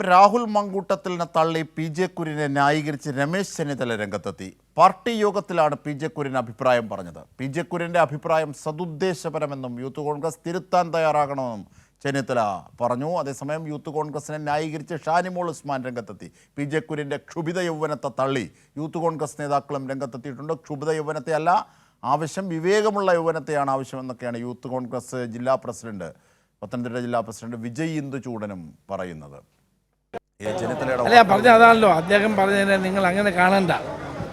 രാഹുൽ മങ്കൂട്ടത്തിലിനെ തള്ളി P J കുര്യനെ ന്യായീകരിച്ച് രമേശ് ചെന്നിത്തല രംഗത്തെത്തി. പാർട്ടി യോഗത്തിലാണ് പി ജെ കുര്യൻ അഭിപ്രായം പറഞ്ഞത്. പി ജെ കുര്യന്റെ അഭിപ്രായം സതുദ്ദേശപരമെന്നും യൂത്ത് കോൺഗ്രസ് തിരുത്താൻ തയ്യാറാകണമെന്നും ചെന്നിത്തല പറഞ്ഞു. അതേസമയം യൂത്ത് കോൺഗ്രസിനെ ന്യായീകരിച്ച് ഷാനിമോൾ ഉസ്മാൻ രംഗത്തെത്തി. പി ജെ കുര്യന്റെ ക്ഷുഭിത യൗവനത്തെ തള്ളി യൂത്ത് കോൺഗ്രസ് നേതാക്കളും രംഗത്തെത്തിയിട്ടുണ്ട്. ക്ഷുഭിത യൗവനത്തെ അല്ല ആവശ്യം വിവേകമുള്ള യൗവനത്തെയാണ് ആവശ്യമെന്നൊക്കെയാണ് യൂത്ത് കോൺഗ്രസ് ജില്ലാ പ്രസിഡന്റ് പത്തനംതിട്ട ജില്ലാ പ്രസിഡന്റ് വിജയ് ഇന്ദു ചൂടനും പറയുന്നത്. അല്ല ഞാൻ പറഞ്ഞ അതാണല്ലോ. അദ്ദേഹം പറഞ്ഞതിനെ നിങ്ങൾ അങ്ങനെ കാണണ്ട.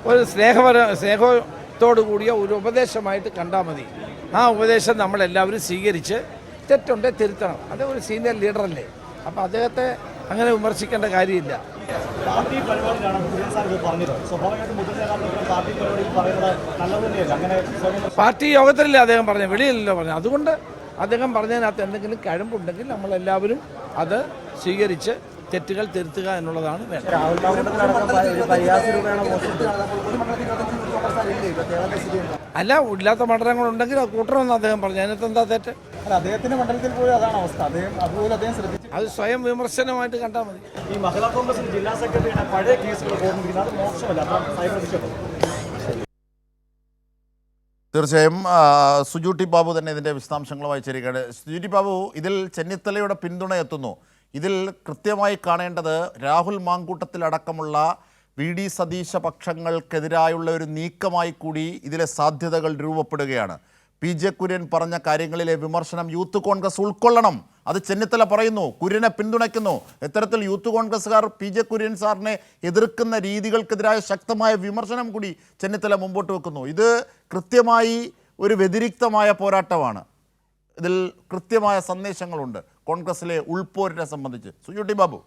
ഒരു സ്നേഹപര സ്നേഹത്തോടു കൂടിയ ഒരു ഉപദേശമായിട്ട് കണ്ടാൽ മതി. ആ ഉപദേശം നമ്മളെല്ലാവരും സ്വീകരിച്ച് തെറ്റുണ്ടേ തിരുത്തണം. അത് ഒരു സീനിയർ ലീഡറല്ലേ അപ്പോൾ അദ്ദേഹത്തെ അങ്ങനെ വിമർശിക്കേണ്ട കാര്യമില്ല. പാർട്ടി പരിപാടിയിലാണ് സാർ പറഞ്ഞത്. സ്വാഭാവികമായിട്ടും മുതിർന്ന നേതാക്കൾ പാർട്ടി പരിപാടിയിൽ പറയുന്നത് നല്ലത് തന്നെയല്ല? അങ്ങനെ പാർട്ടി യോഗത്തിലല്ലേ അദ്ദേഹം പറഞ്ഞത്? വെളിയിലല്ലോ പറഞ്ഞത്? അതുകൊണ്ട് അദ്ദേഹം പറഞ്ഞതിനകത്ത് എന്തെങ്കിലും കഴമ്പുണ്ടെങ്കിൽ നമ്മളെല്ലാവരും അത് സ്വീകരിച്ച് തെറ്റുകൾ തിരുത്തുക എന്നുള്ളതാണ് വേണ്ടത്. അല്ല ഇല്ലാത്ത മണ്ഡലങ്ങളുണ്ടെങ്കിൽ അത് കൂട്ടണമെന്ന് അദ്ദേഹം പറഞ്ഞു അതിനകത്ത് എന്താ തെറ്റ്? അദ്ദേഹത്തിന്റെ മണ്ഡലത്തിൽ പോലും അതാണ് അവസ്ഥ. അദ്ദേഹം അതുപോലെ അദ്ദേഹം ശ്രദ്ധിച്ചു. അത് സ്വയം വിമർശനമായിട്ട് കണ്ടാൽ മതി. ഈ മഹിളാ കോൺഗ്രസ് ജില്ലാ സെക്രട്ടറിയുടെ പഴയ കേസുകൾ അത് മോശമല്ല. തീർച്ചയായും സുജൂട്ടി ബാബു തന്നെ ഇതിന്റെ വിശദാംശങ്ങളുമായി ചേരുകയാണ്. സുജൂട്ടി ബാബു ഇതിൽ ചെന്നിത്തലയുടെ പിന്തുണ എത്തുന്നു. ഇതിൽ കൃത്യമായി കാണേണ്ടത് രാഹുൽ മാങ്കൂട്ടത്തിലടക്കമുള്ള വി ഡി സതീശ പക്ഷങ്ങൾക്കെതിരായുള്ള ഒരു നീക്കമായി കൂടി ഇതിലെ സാധ്യതകൾ രൂപപ്പെടുകയാണ്. പി ജെ കുര്യൻ പറഞ്ഞ കാര്യങ്ങളിലെ വിമർശനം യൂത്ത് കോൺഗ്രസ് ഉൾക്കൊള്ളണം. അത് ചെന്നിത്തല പറയുന്നു കുര്യനെ പിന്തുണയ്ക്കുന്നു. ഇത്തരത്തിൽ യൂത്ത് കോൺഗ്രസ്സുകാർ പി ജെ കുര്യൻ സാറിനെ എതിർക്കുന്ന രീതികൾക്കെതിരായ ശക്തമായ വിമർശനം കൂടി ചെന്നിത്തല മുമ്പോട്ട് വെക്കുന്നു. ഇത് കൃത്യമായി ഒരു വ്യതിരിക്തമായ പോരാട്ടമാണ്. ഇതിൽ കൃത്യമായ സന്ദേശങ്ങളുണ്ട്. കോൺഗ്രസിലെ ഉൾപോരിനെ സംബന്ധിച്ച്. സുജുട്ടി ബാബു.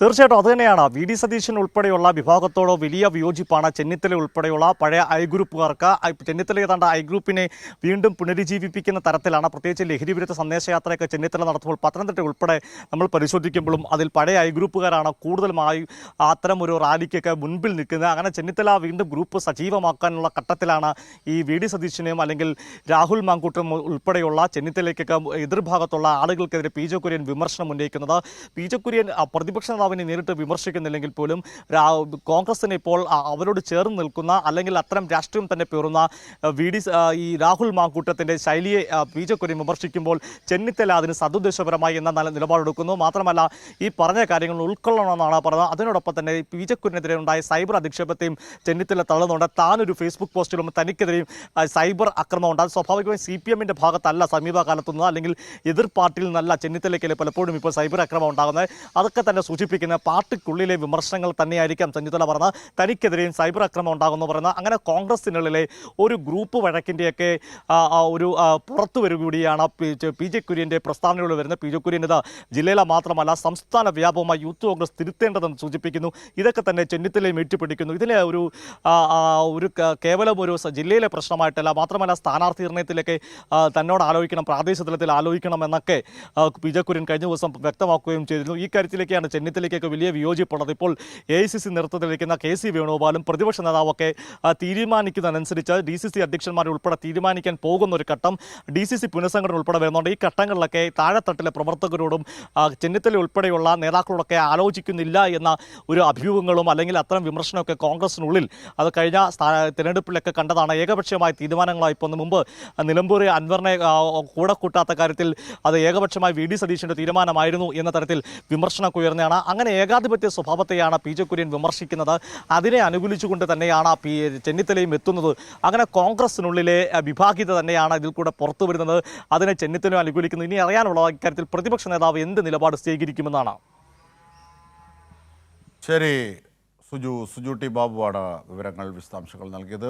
തീർച്ചയായിട്ടും അതുതന്നെയാണ് വി ഡി സതീശൻ ഉൾപ്പെടെയുള്ള വിഭാഗത്തോട് വലിയ വിയോജിപ്പാണ് ചെന്നിത്തല ഉൾപ്പെടെയുള്ള പഴയ ഐ ഗ്രൂപ്പുകാർക്ക്. ചെന്നിത്തല ഏതാണ്ട് ഐ ഗ്രൂപ്പിനെ വീണ്ടും പുനരുജ്ജീവിപ്പിക്കുന്ന തരത്തിലാണ്. പ്രത്യേകിച്ച് ലഹരി വിരുദ്ധ സന്ദേശയാത്രയൊക്കെ ചെന്നിത്തല നടത്തുമ്പോൾ പത്തനംതിട്ട ഉൾപ്പെടെ നമ്മൾ പരിശോധിക്കുമ്പോഴും അതിൽ പഴയ ഐ ഗ്രൂപ്പുകാരാണ് കൂടുതലുമായി അത്തരം ഒരു റാലിക്കൊക്കെ മുൻപിൽ നിൽക്കുന്നത്. അങ്ങനെ ചെന്നിത്തല വീണ്ടും ഗ്രൂപ്പ് സജീവമാക്കാനുള്ള ഘട്ടത്തിലാണ് ഈ വി ഡി സതീശനെയും അല്ലെങ്കിൽ രാഹുൽ മാങ്കൂട്ടും ഉൾപ്പെടെയുള്ള ചെന്നിത്തലയ്ക്കൊക്കെ എതിർഭാഗത്തുള്ള ആളുകൾക്കെതിരെ പി ജെ കുര്യൻ വിമർശനം ഉന്നയിക്കുന്നത്. പി ജെ കുര്യൻ പ്രതിപക്ഷ നേതാവിനെ നേരിട്ട് വിമർശിക്കുന്നില്ലെങ്കിൽ പോലും കോൺഗ്രസിന് ഇപ്പോൾ അവരോട് ചേർന്ന് നിൽക്കുന്ന അല്ലെങ്കിൽ അത്തരം രാഷ്ട്രീയം തന്നെ പേറുന്ന വി ഡി ഈ രാഹുൽ മാങ്കൂട്ടത്തിന്റെ ശൈലിയെ പി ജെ കുര്യൻ വിമർശിക്കുമ്പോൾ ചെന്നിത്തല അതിന് സതുദ്ദേശപരമായി എന്ന നില നിലപാടെടുക്കുന്നു. മാത്രമല്ല ഈ പറഞ്ഞ കാര്യങ്ങൾ ഉൾക്കൊള്ളണമെന്നാണ് പറഞ്ഞത്. അതിനോടൊപ്പം തന്നെ പി ജെ കുര്യനെതിരെ ഉണ്ടായ സൈബർ അധിക്ഷേപത്തെയും ചെന്നിത്തല തള്ളുന്നുണ്ട്. താനൊരു ഫേസ്ബുക്ക് പോസ്റ്റിലും തനിക്കെതിരെയും സൈബർ ആക്രമണം അത് സ്വാഭാവികമായും സി പി എമ്മിന്റെ ഭാഗത്തല്ല സമീപകാലത്തുനിന്ന്. അല്ലെങ്കിൽ എതിർ പാർട്ടിയിൽ നിന്നല്ല ചെന്നിത്തലയ്ക്കല്ലേ പലപ്പോഴും ഇപ്പോൾ സൈബർ ആക്രമണം ഉണ്ടാകുന്നത്. അതൊക്കെ തന്നെ സൂചിപ്പിക്കുന്ന പാർട്ടിക്കുള്ളിലെ വിമർശനങ്ങൾ തന്നെയായിരിക്കാം ചെന്നിത്തല പറഞ്ഞ തനിക്കെതിരെയും സൈബർ ആക്രമണം ഉണ്ടാകുന്നു പറയുന്ന അങ്ങനെ കോൺഗ്രസിനുള്ളിലെ ഒരു ഗ്രൂപ്പ് വഴക്കിന്റെയൊക്കെ ഒരു പുറത്തു പി ജെ- പി ജെ കുര്യന്റെ പ്രസ്താവനകൾ വരുന്നത്. പി ജെ കുര്യൻ ഇത് ജില്ലയിലെ മാത്രമല്ല സംസ്ഥാന വ്യാപകമായി യൂത്ത് കോൺഗ്രസ് തിരുത്തേണ്ടതെന്ന് സൂചിപ്പിക്കുന്നു. ഇതൊക്കെ തന്നെ ചെന്നിത്തലയും ഏറ്റുപിടിക്കുന്നു. ഇതിലെ ഒരു ഒരു കേവലം ഒരു ജില്ലയിലെ പ്രശ്നമായിട്ടല്ല മാത്രമല്ല സ്ഥാനാർത്ഥി നിർണയത്തിലൊക്കെ തന്നോട് ആലോചിക്കണം പ്രാദേശിക തലത്തിൽ ആലോചിക്കണം എന്നൊക്കെ പി ജെ കുര്യൻ കഴിഞ്ഞ ദിവസം വ്യക്തമാക്കുകയും ചെയ്തിരുന്നു. ഈ കാര്യത്തിലേക്കാണ് ചെന്നിത്തലയ്ക്കൊക്കെ വലിയ വിയോജിപ്പുള്ളത്. ഇപ്പോൾ എ സി സി നേതൃത്വത്തിലിരിക്കുന്ന കെ സി വേണുഗോപാലും പ്രതിപക്ഷ നേതാവൊക്കെ തീരുമാനിക്കുന്നതനുസരിച്ച് ഡി സി സി അധ്യക്ഷന്മാർ ഉൾപ്പെടെ തീരുമാനിക്കാൻ പോകുന്ന ഒരു ഘട്ടം ഡി സി സി പുനഃസംഘടന ഉൾപ്പെടെ വരുന്നുണ്ട്. ഈ ഘട്ടങ്ങളിലൊക്കെ താഴെത്തട്ടിലെ പ്രവർത്തകരോടും ചെന്നിത്തല ഉൾപ്പെടെയുള്ള നേതാക്കളോടൊക്കെ ആലോചിക്കുന്നില്ല എന്ന ഒരു അഭ്യൂഹങ്ങളും അല്ലെങ്കിൽ അത്തരം വിമർശനമൊക്കെ കോൺഗ്രസിനുള്ളിൽ അത് കഴിഞ്ഞ തിരഞ്ഞെടുപ്പിലൊക്കെ കണ്ടതാണ്. ഏകപക്ഷീയമായ തീരുമാനങ്ങളായി ഇപ്പോൾ മുമ്പ് നിലമ്പൂർ അൻവറിനെ കൂടെ കൂട്ടാത്ത കാര്യത്തിൽ അത് ഏകപക്ഷമായി വി. ഡി. സതീഷിന്റെ തീരുമാനമായിരുന്നു എന്ന തരത്തിൽ വിമർശനമൊക്കെ ഉയർന്നതാണ്. അങ്ങനെ ഏകാധിപത്യ സ്വഭാവത്തെയാണ് പി ജെ കുര്യൻ വിമർശിക്കുന്നത്. അതിനെ അനുകൂലിച്ചുകൊണ്ട് തന്നെയാണ് പി ചെന്നിത്തലയും എത്തുന്നത്. അങ്ങനെ കോൺഗ്രസിനുള്ളിലെ വിഭാഗീയത തന്നെയാണ് ഇതിൽ കൂടെ പുറത്തു വരുന്നത്. അതിനെ ചെന്നിത്തലയും അനുകൂലിക്കുന്നു. ഇനി അറിയാനുള്ള ഇക്കാര്യത്തിൽ പ്രതിപക്ഷ നേതാവ് എന്ത് നിലപാട് സ്വീകരിക്കുമെന്നാണ്. ശരി സുജു സുജു ടി ബാബുവാണ് വിവരങ്ങൾ വിശദാംശങ്ങൾ നൽകിയത്.